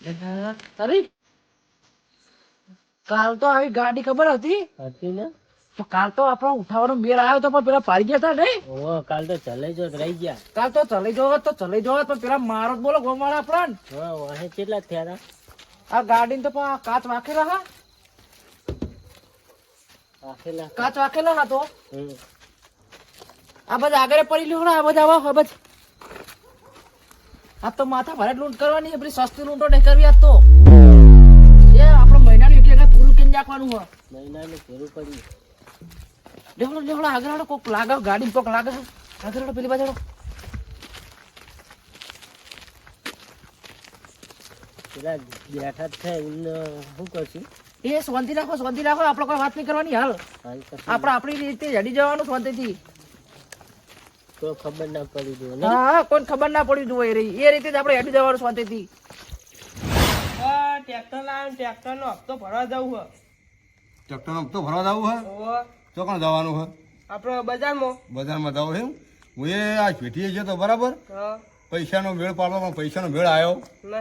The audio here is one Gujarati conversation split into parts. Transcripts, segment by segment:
તારી કાલ તો આવી ગાડી ખબર હતી? હતી ને? તો કાલ તો આપણો ઉઠાવવાનો મેળ આવ્યો તો પણ પેલા પાડી ગયા હતા નહીં ઓહો કાલ તો ચલાઈ જો રહી ગયા. કાલ તો ચલાઈ જવો તો ચલાઈ જો પણ પેલા મારો જ બોલો ગોમાળા આપણા હા વાહે કેટલા થયા હતા આ ગાડી તો પણ કાચ વાકેલા હા. રાખેલા કાચ વાકેલા હા તો. આ બધા આગળ પડી લ્યો આ બધા આવા બધા. આ તો માથા ભરે લૂંટ કરવાની છે, સસ્તી લૂંટો નહીં કરવી આ તો. એ આપણો મહિનાનું એક એક પૂરું કરીને રાખવાનું હોય. મહિનાનું પૂરું કરી લેવડો લેવડો આગળ કોક લાગાવ ગાડી કોક લાગે આગળ પેલી બાજુ. પેલા બેઠા જ છે એમને શું કરશું? એ શાંતિ રાખો શાંતિ રાખો આપણે કોઈ વાત નહીં કરવાની હાલ. આપણે આપણી રીતે હેડી જવાનું શાંતિથી. તો ખબર ના પડી જોઈએ હા હા કોઈ ખબર ના પડી જોઈએ રહી. એ રીતે જ આપણે હેડી જવાનું શાંતિથી. ટ્રેક્ટર લાવ્યો ટ્રેક્ટર નો હપ્તો ભરવા જવું ટ્રેક્ટરનો હપ્તો ભરવા જવું હે? હે ચોકણ જવાનું હે? આપણે બજારમાં. બજારમાં જવું હે એમ? હું એ આ પેટીએ જતો તો બરાબર. હા. પૈસાનો મેળ પાડવા પણ પૈસાનો મેળ આવ્યો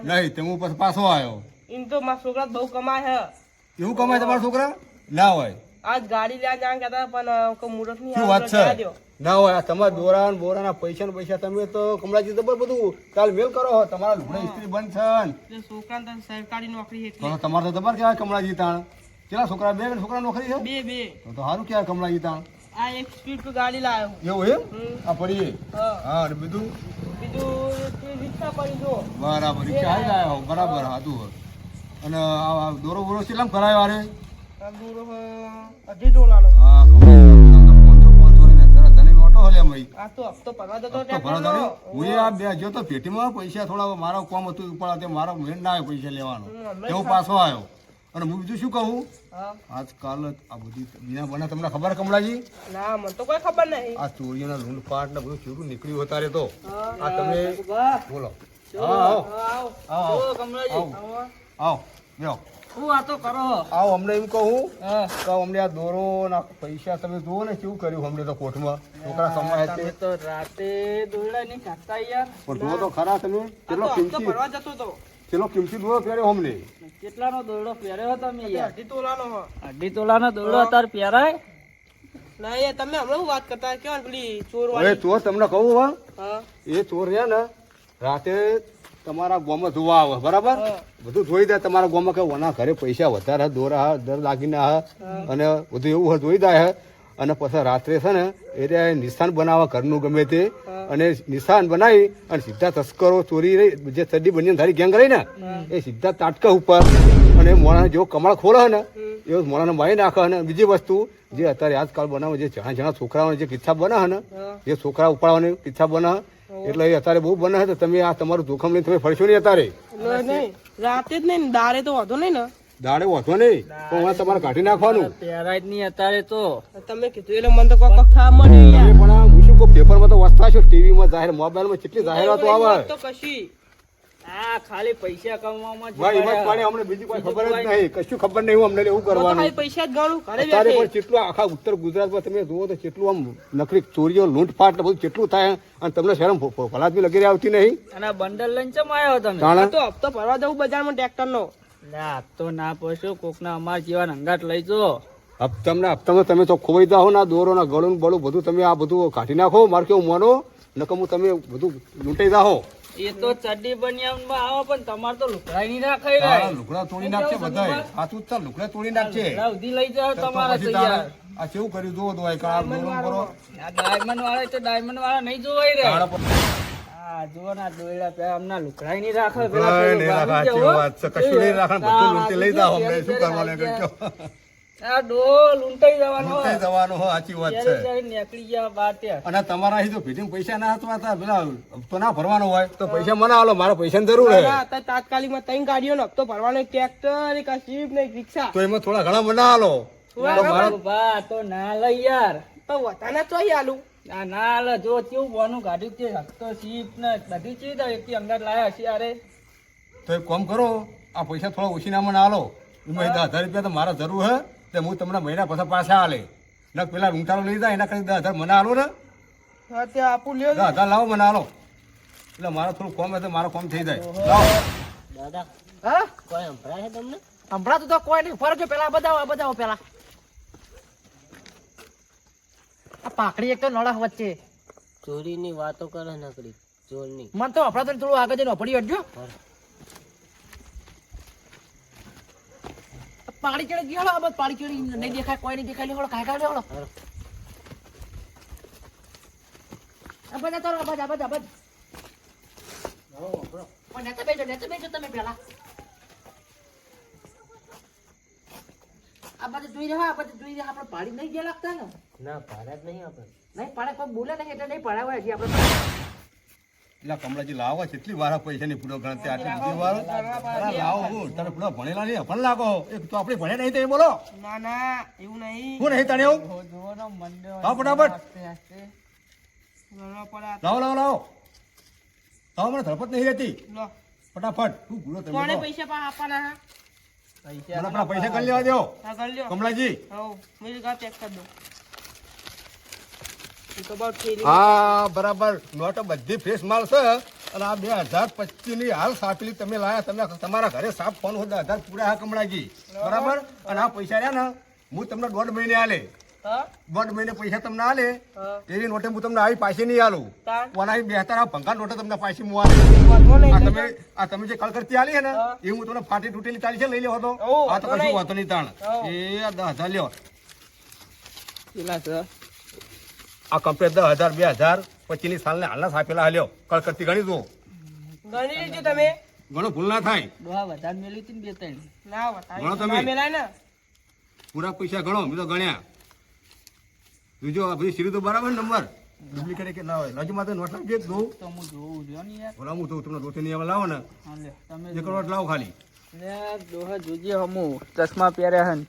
નહીં. તે હું પછી પાછો આવ્યો એમ તો મારા છોકરા બહુ કમાય હે. એવું કમાય તમારા છોકરા? ના હોય. આજ ગાડી લેવા જાણ કહેતા હતા, પણ મુહૂર્ત નહીં વાત છે. ના હોય તમારા દોરા બોરાના પૈસા ને પૈસા તમે તો કમળાજી તો બધું કાલ મેલ કરો હો તમારા લુગડા ઇસ્ત્રી બંધ છે ને. સરકારી નોકરી છે તમારે તો તમારે કહેવાય કમળાજી તાણ? કેટલા છોકરા બે છોકરા નોકરી છે? બે બે. તો સારું કહેવાય કમળાજી તાણ. આ એક સ્પીડ પર ગાડી લાવ્યો એવું એમ? આ પડીએ હા. હા અને બીજું? બીજું રિક્ષા પડી જો. બરાબર રિક્ષા આવી લાવ્યો બરાબર હતું અને આ દોરો બોરો કેટલામ કરાયો આ દૂર અઢી ટોલાનો હા ધણી નોટો ભાઈ આ તો હપ્તો ભરવા જતો તો ટ્રેક્ટરનો. ભરા હું આ બે જો તો પેટીમાં પૈસા થોડા મારો કોમ હતું ઉપાડા તે મારો મેળ ના આવ્યો પૈસા લેવાનો. એવો પાછો આવ્યો. અને હું બીજું શું કહું? આજકાલ આ બધી બીના બના. તમને ખબર કમળાજી? ના મને તો કોઈ ખબર નહીં. આ ચોરીઓના લૂંટફાટ ને બધું ચોરું નીકળ્યું અત્યારે તો. આ તમે બોલો. આવો. આવો. આવો આવો. આવો. શું કરો. આવો અમને એમ કહું હા કે અમને આ દોરો ના પૈસા તમે જુઓ ને કેવું કર્યું અમને તો કોર્ટમાં. છોકરા સમાય છે. તો રાતે દોરડા નહીં ખાતા યાર. પણ જુઓ તો ખરા તમે. આ કેટલો તો કિંમતી ભરવા જતો હતો. કેટલો કિંમતી દોરો પહેર્યો અમને કેટલાનો દોરડો પહેર્યો તમે યાર? અઢી તોલાનો હો. અઢી તોલાનો દોરડો અત્યારે પહેરાય? ના એ તમે હમણાં વાત કરતા? કેવા પેલી ચોર હવે ચોર તમને કહું હા હા? એ ચોર રહ્યા ને રાતે તમારા ગોમાં ધોવા આવે બરાબર? બધું ધોઈ દે તમારા ગોમાં કે ઓના ઘરે પૈસા વધારે દોરા દર દાગીના હે. અને બધું એવું ધોઈ દે અને પછી રાત્રે છે ને એ નિશાન બનાવવા ઘરનું ગમે તે. અને નિશાન બનાવી અને સીધા તસ્કરો ચોરી રહી જે ચડ્ડી બની ધારી ગેંગ રહી ને એ સીધા તાટકા ઉપર. અને મોણાને જેવો કમળ ખોલે ને એવો મોણાને મારી નાખે અને બીજી વસ્તુ જે અત્યારે આજકાલ બનાવે જે જણા જણા છોકરાઓને જે કિસ્સા બને ને જે છોકરા ઉપાડવાની કિસ્સા બને એટલે એ અત્યારે બહુ બને છે તો તમે આ તમારું જોખમ લઈને તમે ફરશો નહીં અત્યારે? રાતે જ નહીં દારે તો વાંધો નહીં ને. દાડે વાંધો નહીં? પણ હવે તમારે કાઢી નાખવાનું. પહેરાય જ નહીં અત્યારે તો. તમે કીધું એટલે મને તો કોક ખા મળ્યું પણ હું શું પેપરમાં તો વાંચતા છો ટીવીમાં જાહેર મોબાઈલમાં કેટલી જાહેરાતો આવે. તો કશી. આ ખાલી પૈસા કમાવામાં જ ભાઈ એમાં પાડે અમને બીજી કોઈ ખબર જ નહીં. કશું ખબર નહીં અમને એવું કરવાનું. ખાલી પૈસા જ ગણું ઘરે અત્યારે પણ કેટલું આખા ઉત્તર ગુજરાતમાં તમે જુઓ તો કેટલું આમ નકરી ચોરીઓ લૂંટફાટ બધું કેટલું થાય અને તમને શરમ ફલાદ બી લગી આવતી નહીં. અને બંડલ લઈને ચમ આવ્યો તમે? તો હપ્તો ભરવા જવું બજારમાં ટ્રેક્ટર નો ના તો ના પોસો કોકના અમાર જેવા અંગાટ લઈ જો હપ્તામાં હપ્તામાં તમે તો ખોવાઈ જાઓ ના દોરો ના ગળું ગળું બળું બધું તમે આ બધું કાઢી નાખો મારે કેવું માનો? નકમ તમે બધું લૂંટાઈ જાઓ. એ તો ચડ્ડી બનિયામાં આવો પણ તમારે તો લુકડાઈ નહીં રાખાય તારા લુકડા તોડી નાખશે બધાય સાચું જ લુકડા તોડી નાખશે લુગડા લઈ જાવ તમારે તૈયાર આ કેવું કર્યું જોવો તો આ કાળ દોરો કરો આ ડાયમંડ વાળા તો ડાયમંડ વાળા નહીં જોવાઈ રે કાળા પર- આ જુઓ ના દોયડા પે આમના લુકડાઈ નહીં રાખે પેલા. વાત છે. કશું નહીં રાખે, બધું લૂંટી લઈ જાવ અમને. શું કરવા કહો? આ ડોલ લૂંટાઈ જવાનો લૂંટાઈ જવાનું હો, સાચી વાત છે. નીકળી ગયા બાર ત્યાં. અને તમારા અહીં જો ભેટીમાં પૈસા ના હતા હતા પેલા હપ્તો ના ભરવાનો હોય? તો પૈસા મને આલો પૈસા પૈસાની જરૂર હે ના, અત્યારે તાત્કાલિકમાં ત્રણ ગાડીઓનો હપ્તો ભરવાનો ટ્રેક્ટર એક જીપ ને એક રિક્ષા. તો એમાં થોડા ઘણા મને આલો. બા તો ના લઈ યાર. તો વતાના ચોઈ આલું. આ ના લે જો કેવું બોનું ગાડી તે સીપ ને બધી ચીજ એકથી અંગાત લાયા છે અરે તો એક કામ કરો આ પૈસા થોડા ઓછીના મને આલો. એમાં દસ હજાર રૂપિયા તો મારા જરૂર હે. તો હું તમને મહિના પછી પાછા આલે. ને પેલા ઊંટાળો લઈ જાય એના કરી દસ હજાર મને આલો ને. હા તે આપું લ્યો દસ હજાર લાવો મને આલો. એટલે મારો થોડું કોમ હશે મારો કોમ થઈ જાય. લાવો. દાદા હા? કોઈ સંભળાય છે તમને? સંભળાતું તો કોઈ નહીં ફરજો પેલા આ બજાવો પેલા. આ પાકડી એક તો નળા વચ્ચે. ચોરીની વાતો કરે નકરી ચોરની. મન તો આપડા તો થોડું આગળ જઈને અપડી હટજો. પાડી ચડી ગયો આ બસ પાણી ચડી નહીં દેખાય કોઈ નહીં દેખાય. લેવડો કાંઈ લેવડો આ બધા તો આ બધા આ બધા. બધા નેતા બેસો નેતા બેસો તમે પેલા. આ બધું જોઈ રહ્યા આ બધું જોઈ રહ્યા આપણે પાડી નહીં ગયા લાગતા ને? ના જ નહીં આપણે. નહીં પાડે કોઈ બોલે નહીં એટલે નહીં પડાવે હજી આપણે. એટલે કમળાજી લાવો કેટલી વાર પૈસા ની પૂરો ગણતરી આટલી બધી વાર. લાવો હું પૂરો ભણેલા નહીં પણ લાગો. એક તો આપણે ભણે નહીં તો એ બોલો. ના ના એવું નહીં. હું નહીં તને એવું? લાવો ફટાફટ. લાવો લાવો લાવો તો મને ધરપત નહીં રહેતી. ફટાફટ. શું ભૂલો તમે પૈસા આપવાના હા? પૈસા કરી લેવા દો હા કરી લ્યો. કમલાજી હવ મેરી ગા પેક કરી દો. હા બરાબર. નોટો બધી ફ્રેશ માલ છે અને આ બે હજાર પચીસની હાલ સાપેલી તમે લાયા તમે તમારા ઘરે સાપ ફોન હોય હજાર પૂરા હા કમળાજી બરાબર? અને આ પૈસા રહ્યા ને હું તમને દોઢ મહિને આલે. દોઢ મહિને પૈસા તમને આલે. હા. નોટે હું તમને આવી પાછી નહીં આલું. તાણ. પણ આ બેહતર આ ભંગાર નોટે તમને પાછી હું આલું. આ તમે આ તમે જે કલ કરતી આલી ને એ હું તમને ફાટી તૂટેલી ચાલી છે લઈ લેવો તો. આ તો કશું નહીં. વાંધો નહીં તાણ. એ દસ હજાર લ્યો. આ કમ્પ્લેટ દસ હજાર બે હજાર પચીસની સાલ ને હાલના સાપેલા હાલ્યો. કલ કરતી ગણી દો ગણી લીધું તમે? ઘણો ભૂલ ના થાય. વધારે મેલી હતી બે ત્રણ. ના ગણો તમે. મેલાય ને. પૂરા પૈસા ગણો મેં તો ગણ્યા. બીજો આ બધી સીરી તો બરાબર નંબર. ડુપ્લિકેટ કે ના હોય. લજમાં તો નોટ લાગી દો તો હું જોઉં જો ને યાર. બોલા હું તો તમને દોતી નહીં આવે લાવો ને. તમે એક નોટ લાવો ખાલી. લે ડોહા જોજે હમુ. ચશ્મા પહેર્યા હન.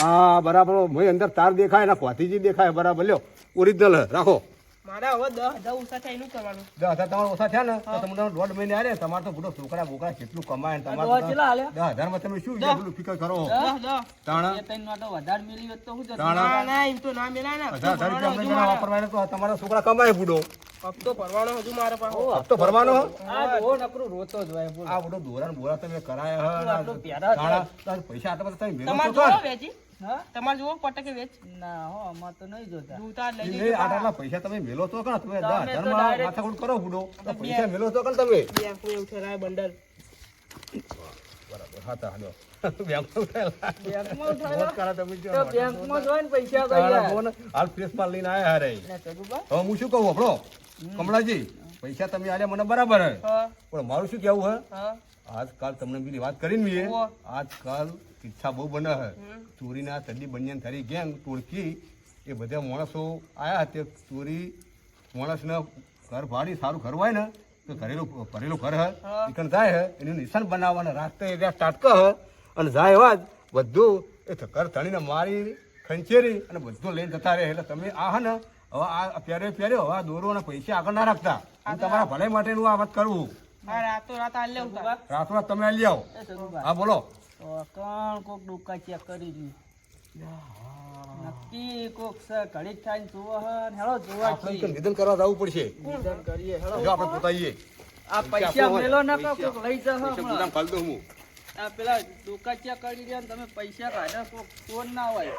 હા બરાબર. ભાઈ અંદર તાર દેખાય ના ખોતીજી દેખાય બરાબર. લ્યો. ઓરિજિનલ રાખો. મારા હવે દસ હજાર ઓછા થાય એનું કરવાનું. દસ હજાર તમારા ઓછા થયા ને તો તમને દોઢ મહિને આલે તમારે તો બધો છોકરા બોકરા કેટલું કમાય ને તમારે દોઢ તો કેટલા આલ્યા? દસ હજારમાં તમે શું છે ફિકર કરો. દસ દસ તાણા. ત્રણ નોટો વધારે મેલી હોત તો શું તાણા. ના ના એમ તો ના મેલાય ને. હજાર હજાર રૂપિયા હજુ અમને મારે- વાપરવા તો તમારા છોકરા કમાય બુડો હપ્તો ભરવાનો હજુ મારે પાસે. હપ્તો ભરવાનો? આ ડોહો નકરું રોતો જ હોય આ બધો દોરા બોરા તમે કરાયા હે પૈસા આટલા બધા તમે ભેગો તમારે છો જોવો કર. તમારે જોવો પટકે વેચ. ના હો આમાં તો નહીં જોતા. જોતા લઈ જજો આટલા પૈસા તમે મેલો તો કણ તમે માથાકૂટ કરો તો પૈસા મેલો તો બેંક બંડલ. બરાબર ઉઠાયેલા. ઉઠાયેલા? કરા જો. પૈસા હાલ લઈને આયા હારે. હવે હું શું કહું આપણો કમળાજી પૈસા તમે આલ્યા મને બરાબર. હે. પણ મારું શું કેવું હે? આજકાલ તમને બીજી વાત કરીને મેં આજકાલ ઈચ્છા બહુ બને હે ચોરીના તડી બન્યાન થરી ગેંગ ટોળકી એ બધા માણસો આયા તે ચોરી માણસને ઘર ભાડી સારું ઘર હોય ને તો ઘરેલું ભરેલું ઘર હે. જાય હે એનું નિશાન બનાવવાના રાસ્તે એરિયા ટાટક કર અને જાય એવા જ બધું એ ઘર ધણીને મારી ખંચેરી અને બધું લઈને જતા રહે. એટલે તમે આ હે ને હવે આ પ્યારે પ્યારે હવે દોરો અને પૈસા આગળ ના રાખતા. હું તમારા ભલાઈ માટેનું આ વાત કરું. હા રાતો રાત તમે લઈ આવો. હા બોલો. કોણ કોક ડુકા ચેક કરી રહ્યું નક્કી કોક ઘડીક થાય ને હેલો હે જોવા આપણે નિધન કરવા જવું પડશે. નિધન કરીએ હેલો જો આપણે પોતાઈએ. આ પૈસા મેલો ના કોક લઈ જા પૈસા હમણાં. ગુદામ ખાલી દઉં હું. આ પેલા ડુકા ચેક કરી રહ્યા તમે પૈસા કાઢ્યા કોક ફોન ના હોય.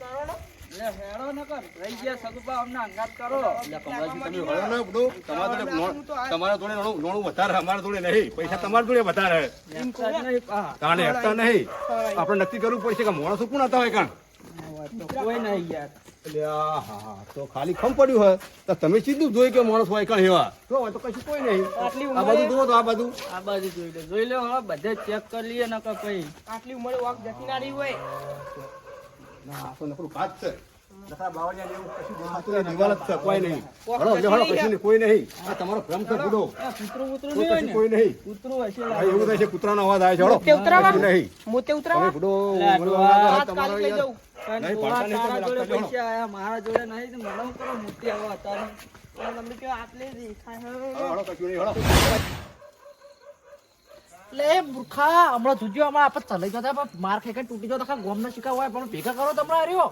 કર રહી ગયા સગુબા અમને અંગાત કરો. તમે વળો ને બધું. તમારા જોડે નોણ- તમારા જોડે નોણું નોણું વધારે અમારા જોડે નહીં. પૈસા તમારા જોડે વધારે. એમ તો નહીં પા. તાણે હટતા નહીં. આપણે નક્કી કરવું પડશે કે માણસો કોણ હતા હોય કાણ? કોઈ નહીં યાર. એટલે આ હા હા તો ખાલી ખમ પડ્યું હોય. તો તમે સીધું જોઈ કે માણસ હોય કણ એવા. હોય તો કશું કોઈ નહીં. આટલી આ બાજુ જુઓ તો આ બાજુ. આ બાજુ જોઈ લે. જોઈ લે હવે બધે ચેક કરી લઈએ નકર પછી આટલી ઉંમરે વાક જતી ના રહી હોય. ના નકરું કાચ છે. કૂતરાનો અવાજ આવે છે મારા જોડે નહીં મને કરો? મોટી આવા અત્યારે તમને કે આટલે દેખાય હળો, હે. હળો, કશું નહીં, હળો. એટલે મૂર્ખા હમણાં જોજો હમણાં આપણે ચલાઈ જતા પણ માર ખાઈ તૂટી જતા આખા ગોમના શીખા હોય પણ ભેગા કરો તમે આર્યો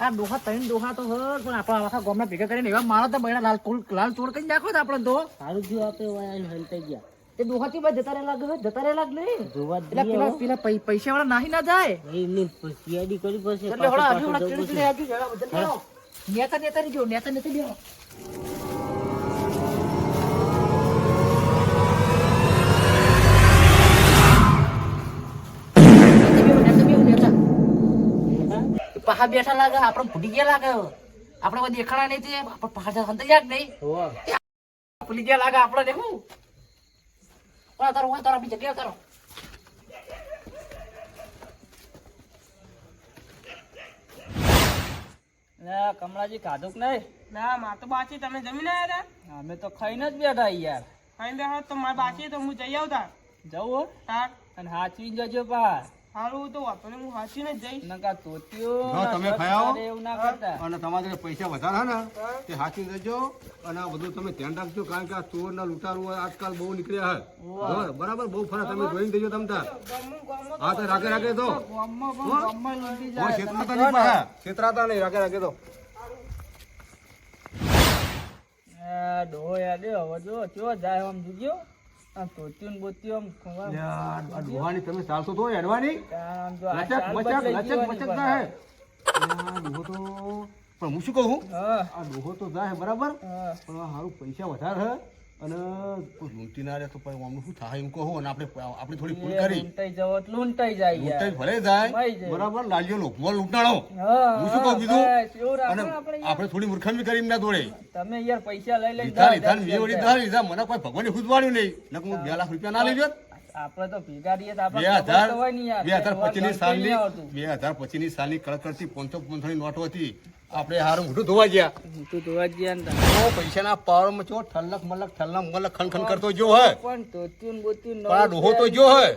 આ ડોહા ત્રણ ડોહા તો હર પણ આપણે આખા ગોમના ભેગા કરીને એવા મારો તો બૈરા લાલ કુલ લાલ ચોર કરી નાખો આપણે તો. સારું થયું આપણે વાયા હંતાઈ ગયા. તે ડોહાથી બાદ જતા રહેલા ગયો જતા રહેલા ગયો નહીં? જોવા એટલે પેલા પેલા પૈસા વાળા નાહી ના જાય? એની CID કરી પડશે એટલે હળો હજી હળો ચીડી ચીડી આવજો જરા બધા. નેતા નેતા જો નેતા નેતા બેહો. નેતા બેહો, નેતા બેહો, નેતા. પહા બેઠા લાગે આપણે ભૂલી ગયા લાગે આપણે કોઈ દેખાણા નહીં તે આપણે પહાડ જાય કે નહીં. ભૂલી ગયા લાગે આપણે દેખું ઓય તારો હોય તારો બી જગ્યા તારો. કમળાજી ખાધું નહીં? ના માર તો બાચી તમે જમીન આવ્યા હતા? અમે તો ખાઈને જ બેઠા યાર. ખાઈ બેઠા તો મારે બાચી તો હું જઈ આવતા. જવું હા? અને હાચવી જજો પા સારું તો વાપરે હું હાચીને જઈશ. નકા તોત્યો તમે ખાયા એવું ના કરતા. અને તમારે પૈસા વધારે ને તે હાચી દેજો અને બધું તમે ધ્યાન રાખજો કારણ કે આ ચોર ના લૂંટારું આજકાલ બહુ નીકળ્યા હે બરાબર? બહુ ફરક તમે જોઈને દેજો તમ તાર. હા તો રાખે રાખે તો. ગામમાં પણ હો? ગામમાં લૂંટી હો, જાય છેતરાતા નહીં પાછા. છેતરાતા નહીં રાખે રાખે તો. ડોહો યાદ હવે જો ચો જાય આમ જોજો ને બોત્યું આમ તમે ચાલશો તો હેડવાની? આમ જો આ લચક ચાલ બચક બદલાઈ લચક ગયો બચકની જાય આ ડોહો તો પણ હું શું કહું? હા. આ ડોહો તો જાય બરાબર. હા. પણ આ હારું પૈસા વધારે હે. અને કોઈ લૂંટી ના રહે તો પછી આમનું શું થાય એમ કહો અને આપણે આપણે થોડી ભૂલ કરી. લૂંટાઈ જાવ લૂંટાઈ જાય લૂંટાઈ ભલે જાય. બરાબર લાલજો લોકવો લૂંટાડો હા શું કહું બીજું? અને આપણે થોડી મૂર્ખામી કરી ના દોડે તમે યાર પૈસા લઈ લઈ લીધા લીધા લીધા લીધા. મને કોઈ ભગવાને ખુદવાડ્યું નહીં. નકર હું બે લાખ રૂપિયા ના લઈ જોત આપણે તો તો હોય ને યાર. બે હજાર કોઈ પચીસની વાર સાલની નહીં આવતું. બે ની સાલની કડકડતી પોંચો પોંચોની નોટો હતી. આપણે હારું મોઢું ધોવા ગયા. હું તો ગયા ને તો. પૈસાના પાવરમાં ચો ઠલક મલક ઠલક મલક ખન ખન કરતો જો હે. પણ તોત્યું ને બોત્યું આ ડોહો તો જો હે.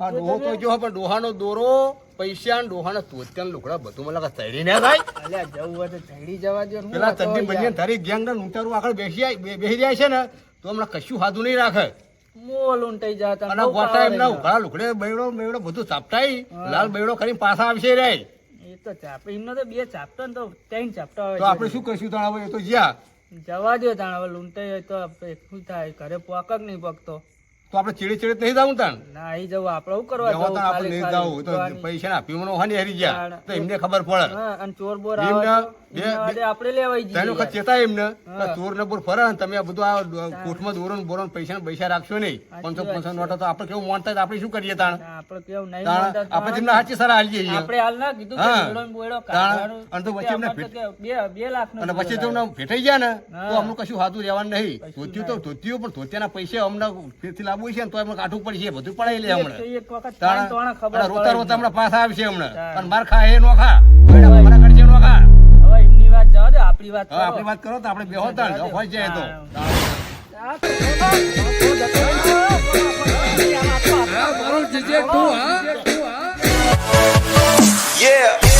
આ ડોહો તો જો હે, પણ ડોહાનો દોરો પૈસા ને ડોહાના તોત્યાન લુગડા બધું મલક તૈડી ના થાય અલ્યા જવું હોય તો ઝડી જવા દ્યો પેલા તંદી યાર. તારી ગેંગ ના લૂંટારું આગળ બેસી બેસી જાય છે ને તો હમણાં કશું હાથું નહીં રાખે. મોં લૂંટાઈ જાય અને ગોટા એમના ઉઘાડા લુકડે બૈડો બૈડો બધું ચાપટાઈ લાલ બૈડો કરીને પાછા આવશે રે. એ તો ચાપે એમને તો બે ચાપટા ને તો ત્રણ ચાપટા હોય તો આપણે શું કરશું તાણ હવે એ તો જ્યાં. જવા દો તાણ હવે લૂંટાઈ હોય તો શું થાય? ઘરે પોક જ નહીં પકતો. તો આપણે ચીડી ચીડે નહીં જાવું તાણ? ના એ જવું આપણે શું કરવા જવું આપણે નહીં જાવું તો. પૈસા ના પીવાનો હાની હારી ગયા. તો એમને ખબર પડે. અને ચોર બોર આવે આપણે લેવાઈ જઈએ વખત ચેતા એમને? ચોર ને બોર ફરે તમે આ બધું આ કોર્ટમાં દોરો ને બોરો પૈસા પૈસા રાખશો નહીં. પાંચસો પાંચસો નોટો તો આપણે કેવું માનતા આપણે શું કરીએ તાણ? આપણે કેવું નહીં તાણ માનતા તો આપણે તેમને સાચી સલાહ આલીએ છીએ. આપણે હાલ ના કીધું કે હા. બેડો ને બોયડો તાણ. કાઢવાનું. અને તો પછી એમને અમારે તો કે બે બે અને પછી બોયડો જો ગયા ને તો અમને કશું હાથું રહેવાનું નહીં. કશું તો ધોતિયું પણ ધોતિયાના પૈસા અમને ફેરથી લાવવું છે ને તો એમને કાઢવું પડશે બધું પડાઈ લે હમણાં રોતા રોતા હમણાં પાછા આવશે હમણાં પણ અને માર ખા એ નો ખા. આપણી વાત હવે આપણી વાત કરો તો આપણે બેહો તાણ હોય જાય તો. Yeah.